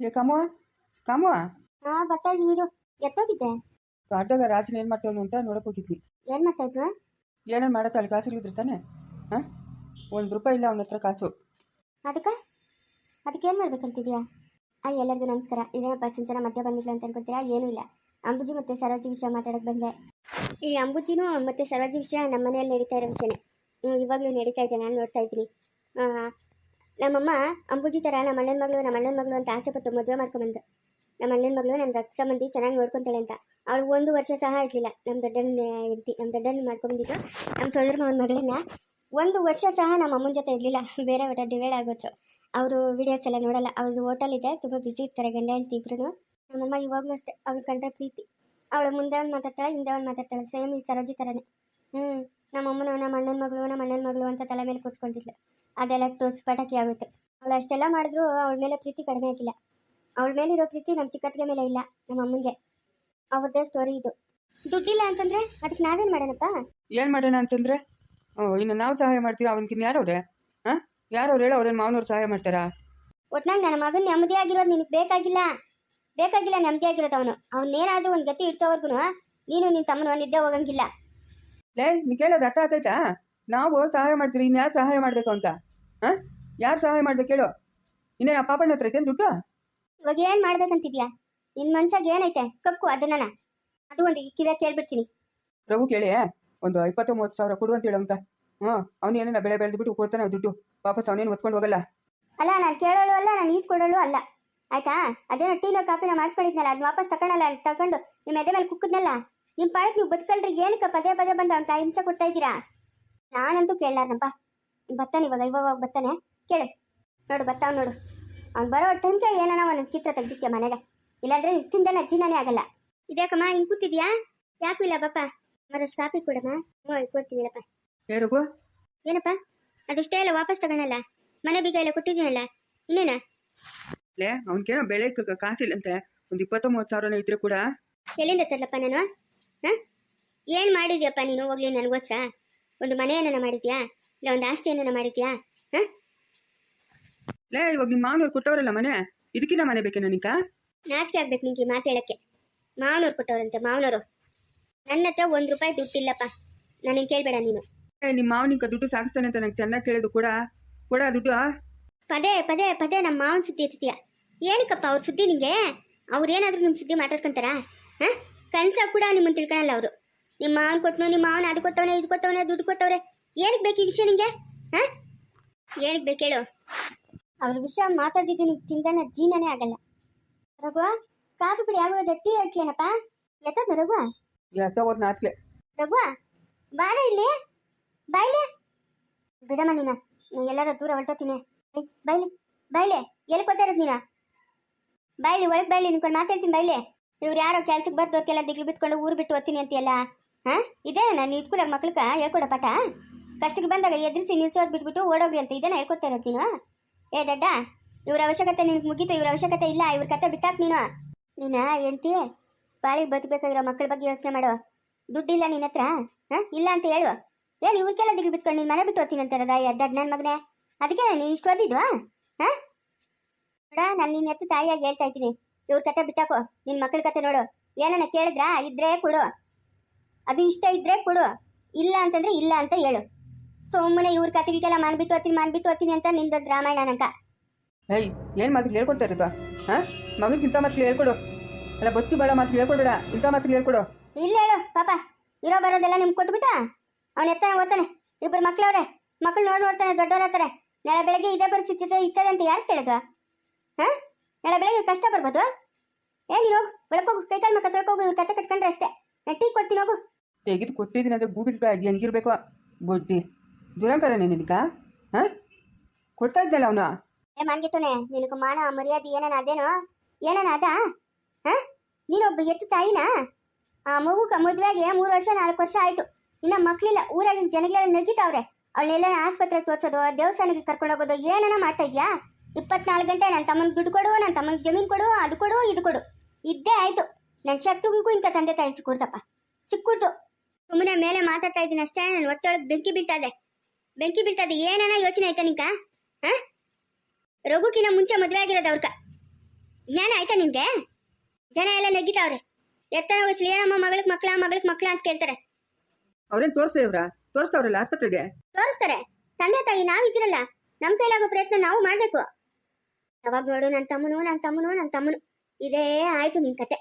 ಏ ಕಮ್ಮ ಕಾಮು ಹಾ ಬರ್ತಾ ಇದೀನಿ ಇರು. ಎತ್ತೋಗಿದ್ದೆ. ಕಾಡ್ದಾಗ ರಾಜನ ಏನು ಮಾಡ್ತಾವನು ಅಂತ ನೋಡಕ್ ಹೋಗಿದ್ವಿ. ಏನ್ ಮಾಡ್ತಾ ಇದ್ರು? ಏನೇನು ಮಾಡತ್ತೆ ಅಲ್ಲಿ ಕಾಸುಗಳಿದ್ರೆ ತಾನೆ ಹಾಂ? ಒಂದು ರೂಪಾಯಿ ಇಲ್ಲ ಅವನ ಹತ್ರ ಕಾಸು. ಅದಕ್ಕ? ಅದಕ್ಕೇನ್ ಮಾಡ್ಬೇಕಂತಿದ್ಯಾ? ಆ ಎಲ್ಲರಿಗೂ ನಮಸ್ಕಾರ. ಇದೇ ಸಿಂಚನ ಮಧ್ಯ ಬಂದಿಲ್ಲ ಅಂತ ಅನ್ಕೊತೀರಾ? ಏನೂ ಇಲ್ಲ. ಅಂಬುಜಿ ಮತ್ತೆ ಸರೋಜಿ ವಿಷಯ ಮಾತಾಡಕ್ ಬಂದೆ. ಈ ಅಂಬುಜಿನೂ ಮತ್ತೆ ಸರೋಜಿ ವಿಷಯ ನಮ್ಮ ಮನೆಯಲ್ಲಿ ನಡೀತಾ ಇರೋ ವಿಷಯನೇ. ಇವಾಗ್ಲೂ ನಡೀತಾ ಇದೆ. ನಾನು ನೋಡ್ತಾ ಇದ್ದೀನಿ. ಆ, ನಮ್ಮಮ್ಮ ಅಂಬುಜಿ ಥರ ನಮ್ಮ ಅಣ್ಣನ ಮಗಳು, ನಮ್ಮ ಅಣ್ಣನ ಮಗಳು ಅಂತ ಆಸೆ ಪಟ್ಟು ಮದುವೆ ಮಾಡ್ಕೊಂಡ್ಬಂದು ನಮ್ಮ ಅಣ್ಣನ ಮಗಳು ನನ್ನ ರಕ್ತ ಸಂಬಂಧಿ ಚೆನ್ನಾಗಿ ನೋಡ್ಕೊತಾಳೆ ಅಂತ. ಅವಳು ಒಂದು ವರ್ಷ ಸಹ ಇರಲಿಲ್ಲ. ನಮ್ಮ ದೊಡ್ಡನ ಇರ್ತಿ ನಮ್ಮ ದೊಡ್ಡನ ಮಾಡ್ಕೊಂಡಿದ್ದು ನಮ್ಮ ಸೋದರ ಮಾವನ ಮಗಳನ್ನ ಒಂದು ವರ್ಷ ಸಹ ನಮ್ಮ ಅಮ್ಮನ ಜೊತೆ ಇರಲಿಲ್ಲ. ಬೇರೆ ಒಟ್ಟ ಡಿವೈಡ್ ಆಗೋದ್ರು ಅವರು ವೀಡಿಯೋಸ್ ಎಲ್ಲ ನೋಡಲ್ಲ. ಅವ್ರದ್ದು ಹೋಟೆಲ್ ಇದೆ. ತುಂಬ ಬಿಸಿ ಇರ್ತಾರೆ ಗಂಡ, ಹೆಂಡತಿ ಇಬ್ರು ನಮ್ಮಮ್ಮ ಇವಾಗಲೂ ಅಷ್ಟೇ. ಅವ್ಳು ಕಂಡ್ರೆ ಪ್ರೀತಿ. ಅವಳು ಮುಂದೆ ಒಂದು ಮಾತಾಡ್ತಾಳೆ, ಹಿಂದೆ ಒಂದು ಮಾತಾಡ್ತಾಳೆ. ಸೇಮ್ ಈ ಸರೋಜಿ ಥರನೇ ಹ್ಞೂ ನಮ್ಮಮ್ಮನ ನಮ್ಮ ಅಣ್ಣನ ಮಗಳು ನಮ್ಮ ಅಣ್ಣನ ಮಗಳು ಅಂತ ತಲೆ ಮೇಲೆ ಕೂತ್ಕೊಂಡಿದ್ಲು. ಅದೆಲ್ಲ ಟೋಸ್ ಪಟಾಕಿ ಆಗುತ್ತೆ ಅವಳು ಅಷ್ಟೆಲ್ಲ ಮಾಡಿದ್ರು ಅವಳ ಮೇಲೆ ಪ್ರೀತಿ ಕಡಿಮೆ ಆಗಿಲ್ಲ. ಅವಳ ಮೇಲಿರೋ ಪ್ರೀತಿ ನಮ್ಮ ಚಿಕ್ಕತ್ತಿಗೆ ಮೇಲೆ ಇಲ್ಲ ನಮ್ಮ ಅಮ್ಮನಿಗೆ. ಅವ್ರದ್ದೇ ಸ್ಟೋರಿ ಇದು. ದುಡ್ಡಿಲ್ಲ ಅಂತಂದ್ರೆ ಅದಕ್ಕೆ ನಾವೇನು ಮಾಡೋಣಪ್ಪ? ಏನು ಮಾಡೋಣ ಅಂತಂದ್ರೆ? ಓ ಇನ್ನು ನಾವು ಸಹಾಯ ಮಾಡ್ತೀರಾ ಅವನಕಿನ್ ಯಾರವ್ರೆ? ಹಾಂ? ಯಾರವ್ರು ಹೇಳೋ ಅವ್ರೇನು ಮಾವನವ್ರು ಸಹಾಯ ಮಾಡ್ತಾರಾ? ಒಟ್ನಾಗ ನನ್ನ ಮಗನ ನೆಮ್ಮದಿ ಆಗಿರೋದು ನಿನಗೆ ಬೇಕಾಗಿಲ್ಲ. ಬೇಕಾಗಿಲ್ಲ ನೆಮ್ಮದಿ ಆಗಿರೋದು ಅವನು. ಅವನೇನಾದ್ರೂ ಒಂದು ಗತಿ ಇಡ್ಸೋವರ್ಗು ನೀನು ನಿನ್ನ ತಮ್ಮನ ನಿದ್ದೆ ಹೋಗಂಗಿಲ್ಲ. ಲೇ ನೀ ಕೇಳೋದು ಅರ್ಥ ಆಗ್ತೈತಾ ನಾವು ಸಹಾಯ ಮಾಡ್ತೀವಿ ಇನ್ನು ಯಾರು ಸಹಾಯ ಮಾಡಬೇಕು ಅಂತ? ಹಾ? ಯಾರು ಸಹಾಯ ಮಾಡ್ಬೇಕು ಹೇಳು ಇನ್ನೇನು ಪಾಪಣ್ಣ ಹತ್ರ ಐತೆ ದುಡ್ಡು? ಇವಾಗ ಏನು ಮಾಡ್ಬೇಕಂತಿದ್ಯಾ? ನಿನ್ನ ಮನ್ಸಾಗ ಏನೈತೆ? ಕಕ್ಕು ಅದನ್ನ ಅದು ಒಂದು ಕಿವಿಯಾಗ ಕೇಳ್ಬಿಡ್ತೀನಿ. ರಘು ಕೇಳಿ ಒಂದು ಇಪ್ಪತ್ತು ಮೂವತ್ತು ಸಾವಿರ ಕೊಡು ಅಂತ ಹೇಳಂತ ಹ್ಞೂ ಅವ್ನು ಏನೇನ ಬೆಳೆ ಬೆಳೆದ್ಬಿಟ್ಟು ಕೊಡ್ತಾನೆ ದುಡ್ಡು. ವಾಪಸ್ ಅವನೇನು ಒತ್ಕೊಂಡು ಹೋಗಲ್ಲ? ಅಲ್ಲ ನಾನು ಕೇಳೋಳು ಅಲ್ಲ ನಾನು ಈಸ್ಕೊಡೋಳು ಅಲ್ಲ. ಆಯ್ತಾ? ಅದೇನೋ ಟೀನೋ ಕಾಪಿನ ಮಾಡಿಸ್ಕೊಂಡಿದ್ನಲ್ಲ ಅದು ವಾಪಸ್ ತಗೊಳಲ್ಲ ಅಲ್ಲಿ ತಗೊಂಡು ನಿಮ್ಮ ಎದೆ ಮೇಲೆ ಕುಕ್ಕದ್ನಲ್ಲ? ನಿಮ್ಮ ಪಾಯಕ್ ನೀವು ಬದುಕಲ್ರಿ ಏನಕ್ಕೆ ಪದೇ ಪದೇ ಬಂದು ಅವ್ನ ಹಿಂಸೆ ಕೊಡ್ತಾ ಇದ್ದೀರಾ? ನಾನಂತೂ ಕೇಳಾರನಪ್ಪ ಬರ್ತಾನೆ ಇವಾಗ ಇವಾಗ ಬರ್ತಾನೆ ಕೇಳು. ನೋಡು ಬರ್ತಾವ್ ನೋಡು. ಅವ್ನು ಬರೋ ಟೈಮ್ಗೆ ಏನಾನ ಅವನ ಕಿತ್ತ ತೆಗ್ದಿಕ್ಕೆ ಮನೆಗೆ? ಇಲ್ಲಾಂದ್ರೆ ತಿಂದನ ಜೀರ್ಣನೇ ಆಗಲ್ಲ. ಇದ್ಯಾಕಮ್ಮ ಹಿಂಗೆ ಕೂತಿದ್ಯಾ? ಯಾಕೂ ಇಲ್ಲ ಬಪ್ಪ ಮರಷ್ಟು ಕಾಪಿ ಕೊಡಮ್ಮ? ಹ್ಞೂ ಕೊಡ್ತೀನಿ ಹೇಳಪ್ಪ ಏ ರಘು? ಏನಪ್ಪ? ಅದಷ್ಟೇ ಎಲ್ಲ ವಾಪಸ್ ತಗೊಳಲ್ಲ. ಮನೆ ಬೀಗ ಎಲ್ಲ ಕೊಟ್ಟಿದ್ದೀನಲ್ಲ. ಇನ್ನೇನ? ಲೇ ಅವ್ನಿಗೇನೋ ಬೆಳೆ ಕಾಸಿಲ್ಲಂತೆ. ಒಂದು ಇಪ್ಪತ್ತು ಮೂವತ್ತು ಸಾವಿರನೇ ಇದ್ರೆ ಕೂಡ. ಎಲ್ಲಿಂದ ತರ್ಲಪ್ಪ ನಾನು? ಹಾಂ? ಏನು ಮಾಡಿದ್ಯಪ್ಪ ನೀನು? ಹೋಗ್ಲಿ ನನಗೋಸ್ಕರ. ಒಂದು ಮನೆಯನ್ನ ಮಾಡಿದ್ಯಾ? ಇಲ್ಲ ಒಂದು ಆಸ್ತಿಯನ್ನ ಮಾಡಿದ್ಯಾ? ಹಾಂ? ಲೇ ಇವಾಗ ನಿಮ್ಮ ಮಾವನವ್ರು ಕೊಟ್ಟವರಲ್ಲ ಮನೆ? ಇದಕ್ಕಿನ್ನ ಮನೆ ಬೇಕೇ ನನಗ ನಾಚಿಕೆ ಆಗ್ಬೇಕು ನಿಂಗೆ ಮಾತು ಹೇಳಕ್ಕೆ. ಮಾವನವ್ರು ಕೊಟ್ಟವ್ರಂತೆ ಮಾವನವರು. ನನ್ನ ಹತ್ರ ಒಂದು ರೂಪಾಯಿ ದುಡ್ಡಿಲ್ಲಪ್ಪ. ನನಗೆ ಕೇಳಬೇಡ ನೀನು. ಏ ನಿಮ್ಮ ಮಾವನಿಗೆ ದುಡ್ಡು ಸಾಗಿಸ್ತಾನೆ ಅಂತ ನಂಗೆ ಚೆನ್ನಾಗಿ ಕೇಳಿದು ಕೂಡ. ಕೊಡ ದುಡ್ಡು. ಪದೇ ಪದೇ ಪದೇ ನಮ್ಮ ಮಾವನ ಸುದ್ದಿ ಎತ್ತೀಯ ಏನಕ್ಕಪ್ಪ ಅವ್ರ ಸುದ್ದಿ ನಿಂಗೆ? ಅವ್ರು ಏನಾದರೂ ನಿಮ್ಮ ಸುದ್ದಿ ಮಾತಾಡ್ಕೊಂತಾರಾ? ಹಾಂ? ಕನ್ಸ ಕೂಡ ನಿಮ್ಮನ್ನು ತಿಳ್ಕೊಳಲ್ಲ ಅವರು. ನಿಮ್ಮ ಮಾವನ್ ಕೊಟ್ಟನು ನಿಮ್ಮ ಮಾವನ ಅದು ಕೊಟ್ಟವನೆ ಇದು ಕೊಟ್ಟವನೆ ದುಡ್ಡು ಕೊಟ್ಟವ್ರೆ ಏನಕ್ಕೆ ಬೇಕು ಈ ವಿಷಯ ನಿಂಗೆ? ಹಾಂ? ಏನಕ್ಕೆ ಬೇಕು ಹೇಳು. ಅವ್ರ ವಿಷಯ ಮಾತಾಡಿದ್ದು ನಿಮ್ಗೆ ತಿಂದನ ಜೀವನನೇ ಆಗಲ್ಲ. ರಘು ಕಾಫಿ ಬಿಡಿ ಯಾವಾಗ ಟೀ ಹಾಕ್ಲೇನಪ್ಪ ಎತ್ತದ ರಘು? ಯಾಕ ಹೋದ್ ರಘು ಬಾರ ಇಲ್ಲಿ. ಬಾಯ್ಲೆ. ಬಿಡಮ್ಮ ನೀನ ನೀ ಎಲ್ಲಾರ ದೂರ ಹೊರಟೋತೀನಿ. ಬೈಲಿ ಬೈಲೆ ಎಲ್ಲಿ ಕೂತಾ ಇರೋದು ನೀನ? ಬಾಯ್ಲಿ ಒಳಗೆ ಬಾಯ್ಲಿ ನಿನ್ಕೊಂಡು ಮಾತಾಡ್ತೀನಿ ಬೈಲೆ ಇವ್ರು ಯಾರೋ ಕೆಲ್ಸಕ್ಕೆ ಬರ್ದವ್ರಿಗೆಲ್ಲ ದಿಗ್ಲು ಬಿತ್ಕೊಂಡು ಊರು ಬಿಟ್ಟು ಓದ್ತೀನಿ ಅಂತೀಯಲ್ಲ? ಹಾ? ಇದೇ ನಾನು ನೀವು ಸ್ಕೂಲಾಗ ಮಕ್ಳಿಗೆ ಹೇಳ್ಕೊಡ ಪಾಠ? ಕಷ್ಟಕ್ಕೆ ಬಂದಾಗ ಎದುರಿಸಿ ನಿಲ್ಸೋದು ಬಿಟ್ಬಿಟ್ಟು ಓಡೋಗ್ರಿ ಅಂತ ಇದನ್ನ ಹೇಳ್ಕೊಡ್ತಾ ಇರೋದು ನೀನು? ಏ ದಡ್ಡ, ಇವ್ರ ಅವಶ್ಯಕತೆ ನಿನಗೆ ಮುಗೀತು, ಇವ್ರ ಅವಶ್ಯಕತೆ ಇಲ್ಲ, ಇವ್ರ ಕತೆ ಬಿಟ್ಟಾಕ್ ನೀನು? ನೀನ ಎಂತಿ ಬಾಳಿಗೆ ಬದುಕಬೇಕಾಗಿರೋ ಮಕ್ಕಳ ಬಗ್ಗೆ ಯೋಚನೆ ಮಾಡು. ದುಡ್ಡಿಲ್ಲ ನಿನ್ನ ಹತ್ರ, ಹಾ? ಇಲ್ಲ ಅಂತ ಹೇಳು. ಏನು ಇವ್ರಿಗೆಲ್ಲ ದಿಗ್ಲು ಬಿತ್ಕೊಂಡು ನೀನು ಮನೆ ಬಿಟ್ಟು ಓದ್ತೀನಿ ಅಂತಾರದ ದಡ್ಡ ನನ್ನ ಮಗನೇ? ಅದಕ್ಕೆ ನೀನು ಇಷ್ಟು ಓದಿದ್ವಾ? ಹಾ? ನಾನು ನಿನ್ನ ಹತ್ರ ತಾಯಿಯಾಗಿ ಹೇಳ್ತಾ ಇದ್ದೀನಿ. ಇವ್ರ ಕತೆ ಬಿಟ್ಟಾಕು. ನಿನ್ ಮಕ್ಕಳ ಕತೆ ನೋಡು. ಏನನ್ನ ಕೇಳಿದ್ರಾ? ಇದ್ರೆ ಕೊಡು. ಅದು ಇಷ್ಟ ಇದ್ರೆ ಕೊಡು. ಇಲ್ಲ ಅಂತಂದ್ರೆ ಇಲ್ಲ ಅಂತ ಹೇಳು. ಸುಮ್ಮನೆ ಇವ್ರ ಕತೆಗೆಲ್ಲ ಮಾನ್ಬಿಟ್ಟು ಹೋಗ್ತೀನಿ ಮಾನ್ಬಿಟ್ಟು ಹೋಗ್ತೀನಿ ಅಂತ ನಿಂದ ರಾಮಾಯಣ ನಂಕ ಏಯ್ ಏನು ಮಾತು ಹೇಳ್ಕೊಡ್ತಾ ಇರೋದು? ಹಾ? ಮಗನಿಗೆ ಇಂಥ ಮಾತು ಹೇಳ್ಕೊಡು. ಅಲ್ಲ ಬತ್ತಿ ಬೇಡ ಮಾತು ಹೇಳ್ಕೊಡೋಣ ಇಂಥ ಮಾತು ಹೇಳ್ಕೊಡು. ಇಲ್ಲ ಹೇಳು ಪಾಪ. ಇರೋ ಬರೋದೆಲ್ಲ ನಿಮ್ಗೆ ಕೊಟ್ಬಿಟ್ಟ ಅವ್ನ ಎತ್ತಾನೆ ಓದ್ತಾನೆ. ಇಬ್ಬರು ಮಕ್ಳವ್ರೆ. ಮಕ್ಳು ನೋಡಿ ನೋಡ್ತಾನೆ ದೊಡ್ಡವ್ರ ಹತ್ತಾರೆ ನಾಳೆ ಬೆಳಗ್ಗೆ ಇದೇ ಪರಿಸ್ಥಿತಿ ಇರ್ತದೆ ಅಂತ ಯಾರು ಕೇಳಿದ್ವಾ ಹಾ? ನಾಳೆ ಬೆಳಗ್ಗೆ ಕಷ್ಟ ಬರ್ಬೋದು. ಏ ನೀನು ಹೋಗು ಬೆಳಕೋಗು ಕೈಕಾಲು ಮಕ್ಕ ತೊಳ್ಕೋಗು ಕತೆ ಕಟ್ಕೊಂಡ್ರೆ ಅಷ್ಟೇ. ನಾನು ಟೀ ಕೊಡ್ತೀನಿ ಹೋಗು. ತೆಗೆದು ಕೊಟ್ಟಿದ್ದೀನಿ ಅಂದರೆ ಗೂಬಿಲ್ಕ ಹೆಂಗಿರ್ಬೇಕು? ಬೊಡ್ಡಿ. ದುರಂಕರನೇ ನಿನಗ? ಹಾಂ? ಕೊಡ್ತಾ ಇದ್ದಲ್ಲ ಅವನು? ಏ ಮಾನ್ಗಿಟ್ಟೋನೆ ನಿನಗೆ ಮಾನ ಮರ್ಯಾದೆ ಏನಾನ ಅದೇನೋ? ಏನಾನ ಅದ? ಹಾ? ನೀನೊಬ್ಬ ಎತ್ತು ತಾಯಿನಾ? ಆ ಮಗುಕ ಮದುವೆಗೆ ಮೂರು ವರ್ಷ ನಾಲ್ಕು ವರ್ಷ ಆಯ್ತು. ಇನ್ನ ಮಕ್ಳಿಲ್ಲ ಊರಾಗಿನ ಜನಗಳೆಲ್ಲ ನಗಿತಾವ್ರೆ. ಅವಳೆಲ್ಲ ಆಸ್ಪತ್ರೆಗೆ ತೋರ್ಸೋದು ದೇವಸ್ಥಾನಕ್ಕೆ ಕರ್ಕೊಂಡು ಹೋಗೋದು ಏನನ ಮಾಡ್ತಾ ಇದ್ಯಾ? ಇಪ್ಪತ್ನಾಲ್ಕು ಗಂಟೆ ನನ್ನ ತಮ್ಮನಿಗೆ ದುಡ್ಡು ಕೊಡು ನನ್ನ ತಮ್ಮನಿಗೆ ಜಮೀನು ಕೊಡು ಅದು ಕೊಡು ಇದು ಕೊಡು. ಇದ್ದೇ ಆಯ್ತು. ನನ್ನ ಶತ್ರುಗೂ ಇಂಥ ತಂದೆ ತಾಯಿ ಕೊಡ್ತಪ್ಪ ಸಿಕ್ಕೂಡ್ತು ಸುಮ್ಮನೆ ಮೇಲೆ ಮಾತಾಡ್ತಾ ಇದ್ದೀನಿ ಅಷ್ಟೇ ನನ್ನ ಒತ್ತೊಳಗೆ ಬೆಂಕಿ ಬೀಳ್ತಾ ಇದೆ. ಬೆಂಕಿ ಬೀಳ್ತಾ ಇದೆ. ಏನನ ಯೋಚನೆ ಆಯ್ತಾ ನಿಂಕ ಹಾ? ರಘುಕಿನ ಮುಂಚೆ ಮದುವೆ ಆಗಿರೋದು ಅವ್ರಕ ಜ್ಞಾನ ಆಯ್ತಾ ನಿನ್ಗೆ? ಜನ ಎಲ್ಲ ನೆಗ್ಗಿತಾವ್ರೆ ಎತ್ತನ ವಯಸ್ಸು ಏನಮ್ಮ ಮಗಳಿಗೆ ಮಕ್ಳ ಮಗಳಿಗೆ ಮಕ್ಳ ಅಂತ ಕೇಳ್ತಾರೆ. ಅವ್ರೇನ್ ತೋರಿಸ್ತಾ ತೋರಿಸ್ತಾವ್ರಲ್ಲ ಆಸ್ಪತ್ರೆಗೆ? ತೋರಿಸ್ತಾರೆ. ತಂದೆ ತಾಯಿ ನಾವಿದ್ದೀರಲ್ಲ. ನಮ್ ಕೈಲಾಗೋ ಪ್ರಯತ್ನ ನಾವು ಮಾಡ್ಬೇಕು. ಅವಾಗ ನೋಡು ನನ್ನ ತಮ್ಮನು ನನ್ನ ತಮ್ಮನು ನನ್ನ ತಮ್ಮನು. ಇದೇ ಆಯ್ತು ನಿನ್ ಕತೆ.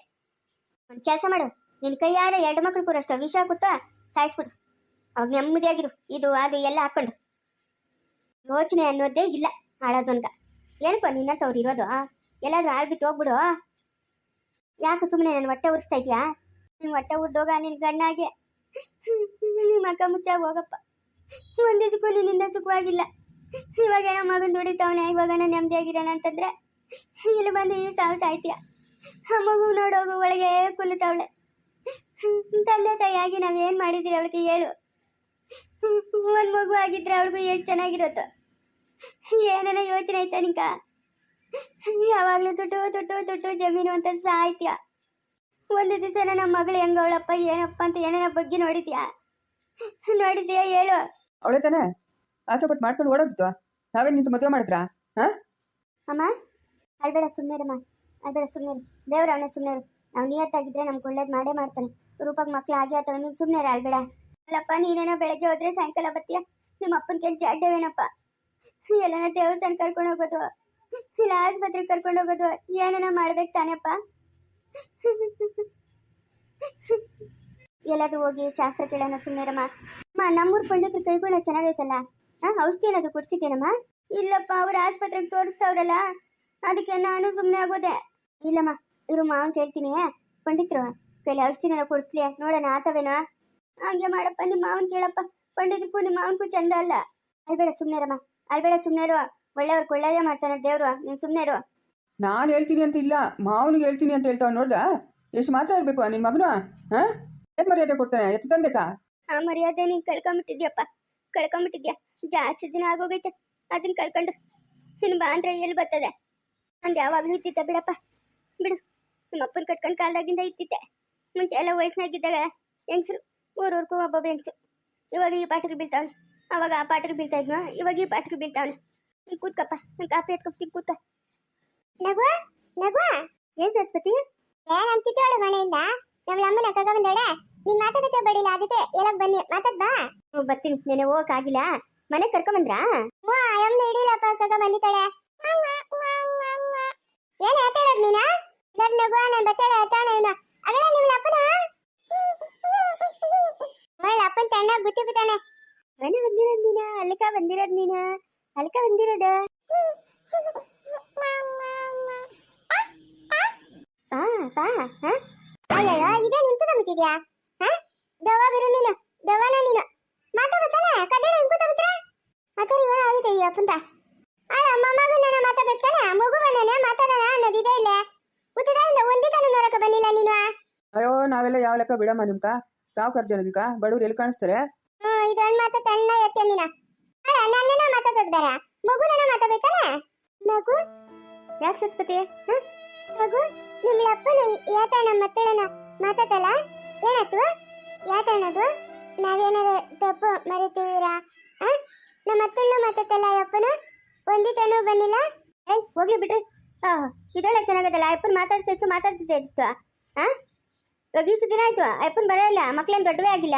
ಒಂದು ಕೆಲಸ ಮಾಡು. ನಿನ್ ಕೈಯಾರ ಎರಡು ಮಕ್ಳು ಕೂರಷ್ಟು, ವಿಷ ಕೊಟ್ಟು ಸಾಯಿಸ್ಬಿಡು. ಅವಾಗ ನೆಮ್ಮದಿಯಾಗಿರು. ಇದು ಅದು ಎಲ್ಲ ಹಾಕೊಂಡು. ಯೋಚನೆ ಅನ್ನೋದೇ ಇಲ್ಲ ಹಾಳೋದೊಂದ ಏನಕ್ಕೋ ನಿನ್ನಂತವ್ರು ಇರೋದು ಎಲ್ಲಾದ್ರೂ ಆಳ್ಬಿಟ್ಟು ಹೋಗ್ಬಿಡು ಯಾಕೆ ಸುಮ್ಮನೆ ನನ್ನ ಹೊಟ್ಟೆ ಉರಿಸ್ತಾ ಇದೀಯಾ ನಿನ್ ಹೊಟ್ಟೆ ಉರ್ದೋಗ, ನಿನ್ ಗಣ್ಣಾಗೆ ನಿಮ್ಮ ಅಕ್ಕ ಮುಚ್ಚ ಹೋಗಪ್ಪ. ಒಂದ್ ಸುಖ, ನಿನ್ನಿಂದ ಸುಖವಾಗಿಲ್ಲ. ಇವಾಗ ನಮ್ಮ ಮಗನ್ ದುಡಿತಾವನೆ, ಇವಾಗ ನಾನು ನೆಮ್ಮದಿಯಾಗಿರೋಣ ಅಂತಂದ್ರೆ, ಇಲ್ಲಿ ಬಂದು ಈ ಸಾವು ಸಾಯ್ತೀಯ? ಆ ಮಗು ನೋಡೋಗು ಒಳಗೆ ಕುಲಿತಾವಳೆ ತಂದೆ ತಾಯಿಯಾಗಿ ನಾವೇನ್ ಮಾಡಿದ್ರಿ ಅವಳಿಗೆ ಹೇಳು. ಒಂದ್ ಮಗು ಆಗಿದ್ರೆ ಅವಳಿಗೂ ಎಷ್ಟು ಚೆನ್ನಾಗಿರುತ್ತೋ? ಏನೇನೋ ಯೋಚನೆ ಆಯ್ತಾ ನಿಂಕ ಯಾವಾಗ್ಲೂ ದುಡ್ಡು ದುಡ್ಡು ದುಡ್ಡು ಜಮೀನು ಅಂತ ಸಾಯ್ತೀಯ? ಒಂದು ದಿವಸ ನಮ್ಮ ಮಗಳು ಹೆಂಗ ಅವಳಪ್ಪ, ಏನಪ್ಪ ಅಂತ ಏನೇನೋ ಬಗ್ಗೆ ನೋಡಿದ್ಯಾ? ನೋಡಿದ್ಯಾ ಹೇಳು. ಅವಳೇ ತಾನೇ? ಆಸೆ ಪಟ್ಟು ಮಾಡ್ಕೊಂಡು ಓಡೋಗಿತ್ತು ನಾವೇ ನಿಂತು ಮದುವೆ ಮಾಡಿದ್ರಾ? ಅಮ್ಮ, ಅಳ್ಬೇಡ ಸುಮ್ಮನೆರಮ್ಮ ಅಳ್ಬೇಡ ಸುಮ್ಮನೆ ದೇವ್ರ ಅವನೇ ಸುಮ್ಮನೆ ನಾವು ನಿಯತ್ತಾಗಿದ್ರೆ ನಮ್ಗೆ ಒಳ್ಳೇದು ಮಾಡೇ ಮಾಡ್ತಾನೆ. ರೂಪಾಗ ಮಕ್ಳು ಆಗಿ ಅಥವಾ ನೀನು ಸುಮ್ಮನೆ ಅಳ್ಬೇಡ. ಅಲ್ಲಪ್ಪ, ನೀನೇನೋ ಬೆಳಗ್ಗೆ ಹೋದ್ರೆ ಸಾಯಂಕಾಲ ಬರ್ತೀಯ? ನಿಮ್ಮ ಅಪ್ಪನ ಕೆಲ್ಸ ಅಡ್ಡವೇನಪ್ಪ? ಎಲ್ಲನ ದೇವಸ್ಥಾನ ಕರ್ಕೊಂಡು ಹೋಗೋದು. ಇಲ್ಲ, ಆಸ್ಪತ್ರೆಗೆ ಕರ್ಕೊಂಡು ಹೋಗೋದು. ಏನೇನೋ ಮಾಡ್ಬೇಕು ತಾನೇಪ್ಪ. ಎಲ್ಲಾದ್ರೂ ಹೋಗಿ ಶಾಸ್ತ್ರ ಕೇಳೋಣ ಸುಮ್ಮನೆರಮ್ಮ ಅಮ್ಮ, ನಮ್ಮೂರ್ ಪಂಡಿತರ ಕೈಗುಣ ಚೆನ್ನಾಗೈತಲ್ಲ? ಔಷಧಿ ಏನಾದ್ರು ಕೊಡ್ಸಿದ್ದೇನಮ್ಮ ಇಲ್ಲಪ್ಪ ಅವ್ರ ಆಸ್ಪತ್ರೆಗೆ ತೋರಿಸ್ತವ್ರಲ್ಲ ಅದಕ್ಕೆ ನಾನು ಸುಮ್ಮನೆ ಆಗೋದೆ. ಇಲ್ಲಮ್ಮ ಇವ್ರು ಮಾವನ್ ಕೇಳ್ತೀನಿ ಪಂಡಿತ್ರು ಕೈಲಿ ಔಷಧಿನ ಕೊಡ್ಸ್ಲಿ ನೋಡೋಣ ಆತವೇನೋ? ಹಂಗೆ ಮಾಡಪ್ಪ ನಿಮ್ಮ ಮಾವನ್ ಕೇಳಪ್ಪ. ಪಂಡಿತಕ್ಕೂ ನಿಮ್ಮ ಮಾವನ್ಗೂ ಚಂದ ಅಲ್ಲ. ಅಲ್ಬೇಡ ಸುಮ್ಮನೆರಮ್ಮ ಅಲ್ಬೇಡ ಸುಮ್ಮನೆರು ಒಳ್ಳೆಯವ್ರಿಗೆ ಒಳ್ಳೇದೇ ಮಾಡ್ತಾನೆ ದೇವ್ರು ನೀನ್ ಸುಮ್ಮನೆರು ನಾನು ಹೇಳ್ತೀನಿ ಅಂತ ಇಲ್ಲ ಮಾವನಿಗೆ ಹೇಳ್ತೀನಿ ಅಂತ ಹೇಳ್ತಾವ ನೋಡ್ದ? ಎಷ್ಟು ಮಾತ್ರ ಇರಬೇಕು ನಿನ್ನ ಮಗನು? ಹಾಂ? ಏನು ಮರ್ಯಾದೆ ಕೊಡ್ತಾನೆ? ಎತ್ತು ತಂದೆಕಾ ಆ ಮರ್ಯಾದೆ ನೀನ್ ಕಳ್ಕೊಂಬಿಟ್ಟಿದ್ಯಪ್ಪ. ಕಳ್ಕೊಂಬಿಟ್ಟಿದ್ಯಾ? ಜಾಸ್ತಿ ದಿನ ಆಗೋಗೈತೆ. ಅದನ್ನ ಕಳ್ಕೊಂಡು ಇನ್ನು ಬಾ ಅಂದ್ರೆ ಎಲ್ಲಿ ಬರ್ತದೆ? ಅಂದ್ ಯಾವಾಗ್ಲೂ ಇದ್ದಿದ್ದೆ ಬಿಡಪ್ಪ. ಬಿಡು. ನಿಮ್ಮ ಅಪ್ಪನ ಕಟ್ಕೊಂಡು ಕಾಲದಾಗಿಂದ ಇದ್ದಿದ್ದೆ ಮುಂಚೆ ಎಲ್ಲ ವಯಸ್ಸಿನಾಗಿದ್ದಾಗ ಹೆಂಗಸರು ಊರೂರ್ಗೂ ಒಬ್ಬೊಬ್ಬ ಹೆಂಗ್ಸು ಇವಾಗ ಈ ಪಾಠಕ್ಕೆ ಬೀಳ್ತಾವನೆ. ಅವಾಗ ಆ ಪಾಠಕ್ಕೆ ಬೀಳ್ತಾ ಇದ್ನೋ? ಇವಾಗ ಈ ಪಾಠಕ್ಕೆ ಬೀಳ್ತಾವನೆ. ನೀನು ಕೂತ್ಕಪ್ಪ. ನಾನು ಕಾಪಿ ಎತ್ಕೊಪ್ತೀನಿ ಕೂತ ನಗುವ? ನಗುವ? ಏನ್ ಸರಸ್ವತಿ? ಏನು ಅಂತಿದ್ದಾಳೆ ಮನೆಯಿಂದ? ನಮ್ಮ ಅಮ್ಮನ ಕಗ ಬಂದಾಳೆ ನೀನು ಮಾತಾಡಕ್ಕೆ ಬಡಿಲ್ಲ ಅದಕ್ಕೆ ಹೇಳಕ್ ಬನ್ನಿ ಮಾತಾಡ್ ಬಾ. ಬರ್ತೀನಿ. ನೆನೆ ಹೋಗಕ್ ಆಗಿಲ್ಲ. ಮನೆ ಕರ್ಕೊಂಬಂದ್ರಾ ಅಮ್ಮನ ಹಿಡಿಲಪ್ಪ ಕಗ ಬಂದಿದ್ದಾಳೆ. ಏನ್ ಆತಾಡೋದ್ ನೀನ? ಬಚ್ಚಾಳ ಆತಾಣ ಇವ್ನ ಅಗಳ ನಿಮ್ಮ ಅಪ್ಪನ? ಮಳ ಅಪ್ಪನ್ ತಣ್ಣ ಬುತ್ತಿ ಬಿತ್ತಾನೆ ಮನೆ ಬಂದಿರೋದ್ ನೀನ? ಅಲ್ಲಿಕ ಬಂದಿರೋದ್ ನೀನ? ಅಲ್ಲಿಕ ಬಂದಿರೋದ? ಹಾ ಬಾ ಹಾ? ಅಯ್ಯಯ್ಯೋ ಇದೇ ನಿಂತು ನಂಬಿತಿದ್ಯಾ ಹಾ? ದವ ಬಿರು ನೀನು. ದವಾನ ನೀನು. ಮಾತಾಡ್ತಾನೆ ಕದಡ ಹಿಂಗ್ ಕೂತಾಬಿಟ್ರ ಮಾತಾಡಿ ಏನೋ ಆಗುತ್ತೆ ಈ ಅಪ್ಪಂತ? ಅಲ್ಲ ಮೊಮ್ಮಗನ ಮಾತಾಡ್ತಾನೆ ಮಗು ಬಂದಾನೆ ಮಾತಾಡೋಣ ಅನ್ನೋದಿದೆ ಇಲ್ಲ? ಉತ್ತದಿಂದ ಒಂದಿತನ ನೋಡಕ ಬಂದಿಲ್ಲ ನೀನು? ಅಯ್ಯೋ ನಾವೆಲ್ಲ ಯಾವ ಲೆಕ್ಕ ಬಿಡಮ್ಮ ನಿಮ್ಕ? ಸಾವುಕಾರ ಜನದಿಕ ಬಡವ್ರು ಎಲ್ಲಿ ಕಾಣಿಸ್ತಾರೆ? ಹ್ಮ್ ಇದೊಂದ್ ಮಾತು ತಣ್ಣ ಎತ್ತೆ ನೀನ. ಅಲ್ಲ ನನ್ನನ್ನ ಮಾತಾಡೋದು ಬೇಡ. ಮಗುನ ಮಾತಾಡ್ಬೇಕಾನೆ ಮಗು? ರಾಕ್ಷಸ್ಪತಿ? ಮಗು ನಿಮ್ಮ ಅಪ್ಪನ ಯಾತಣ್ಣ ಮತ್ತೇಳನ ಮಾತಾಡಲ್ಲ ಏನಾಯ್ತು? ಯಾತಣ್ಣದು ನಾವೇನಾರ ತಪ್ಪು ಮರಿತೀರಾ? ಅಯ್ಯಪ್ಪನ? ಮಾತಾಡ್ತಲ್ಲ ಅಪ್ಪನ ಒಂದಿತನೂ ಬಂದಿಲ್ಲ? ಏಯ್ ಹೋಗ್ಲಿ ಬಿಡ್ರಿ. ಆ ಇದೊಳ್ಳೆ ಚೆನ್ನಾಗದಲ್ಲ ಅಯ್ಯಪ್ಪನ ಮಾತಾಡ್ಸಿಷ್ಟು ಮಾತಾಡ್ತಿದ್ದೆ ಎಷ್ಟು ಆ? ಇವಾಗ ಇಷ್ಟು ದಿನ ಆಯ್ತು ಅಯ್ಯಪ್ಪನ ಬರೋಲ್ಲ ಮಕ್ಳೇನು ದೊಡ್ಡವೇ ಆಗಿಲ್ಲ.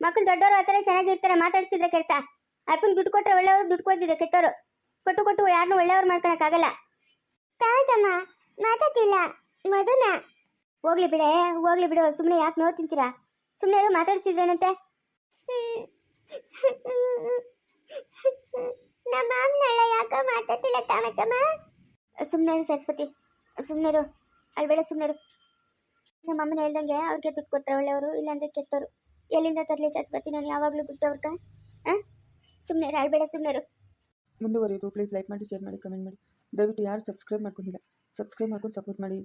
ಮಕ್ಳು ದೊಡ್ಡವರು ಆ ಥರ ಚೆನ್ನಾಗಿರ್ತಾರೆ ಮಾತಾಡ್ಸಿದ್ರೆ ಕೆಟ್ಟ. ಅಯ್ಯಪ್ಪನ ದುಡ್ಡು ಕೊಟ್ಟರೆ ಒಳ್ಳೆಯವರು ದುಡ್ಡು ಕೊಡ್ತಿದ್ರೆ ಕೆಟ್ಟವರು. ಕೊಟ್ಟು ಕೊಟ್ಟು ಯಾರನ್ನೂ ಒಳ್ಳೆಯವ್ರು ಮಾಡ್ಕೊಳಕ್ಕಾಗಲ್ಲ. ತಾಜಮ್ಮ ಮಾತಾಡ್ತಿಲ್ಲ ಮಧುನ. ಹೋಗ್ಲಿ ಬಿಡೆ ಹೋಗ್ಲಿ ಬಿಡು ಸುಮ್ಮನೆ ಯಾಕೆ ನೋವು ತಿಂತೀರಾ? ಸುಮ್ಮನೆ ಮಾತಾಡ್ಸಿದ್ರೇನಂತೆ? ನಮ್ಮ ಅಮ್ಮನೆಲ್ಲ ಯಾಕ ಮಾತಾಡ್ತಿಲ್ಲ ತಾಮಚಮ್ಮ ಸುಮ್ಮನೆ ಸರಸ್ವತಿ ಸುಮ್ಮನೆರು ಅಳ್ಬೇಡ ಸುಮ್ಮನೆರು ನಮ್ಮ ಅಮ್ಮನ ಹೇಳ್ದಂಗೆ ಅವ್ರಿಗೆ ದುಡ್ಡು ಕೊಟ್ಟರೆ ಒಳ್ಳೆಯವರು ಇಲ್ಲಾಂದ್ರೆ ಕೆಟ್ಟವರು. ಎಲ್ಲಿಂದ ತರಲಿ ಸರಸ್ವತಿ ನಾನು ಯಾವಾಗಲೂ ದುಡ್ಡು ಅವ್ರಕ? ಹಾಂ ಸುಮ್ಮನೆ ಅಳ್ಬೇಡ ಸುಮ್ಮನೆ ಮುಂದುವರಿಯೋದು ಪ್ಲೀಸ್ ಲೈಕ್ ಮಾಡಿ ಶೇರ್ ಮಾಡಿ ಕಮೆಂಟ್ ಮಾಡಿ. ದಯವಿಟ್ಟು ಯಾರು ಸಬ್ಸ್ಕ್ರೈಬ್ ಮಾಡ್ಕೊಂಡಿಲ್ಲ ಸಬ್ಸ್ಕ್ರೈಬ್ ಮಾಡ್ಕೊಂಡು ಸಪೋರ್ಟ್ ಮಾಡಿ.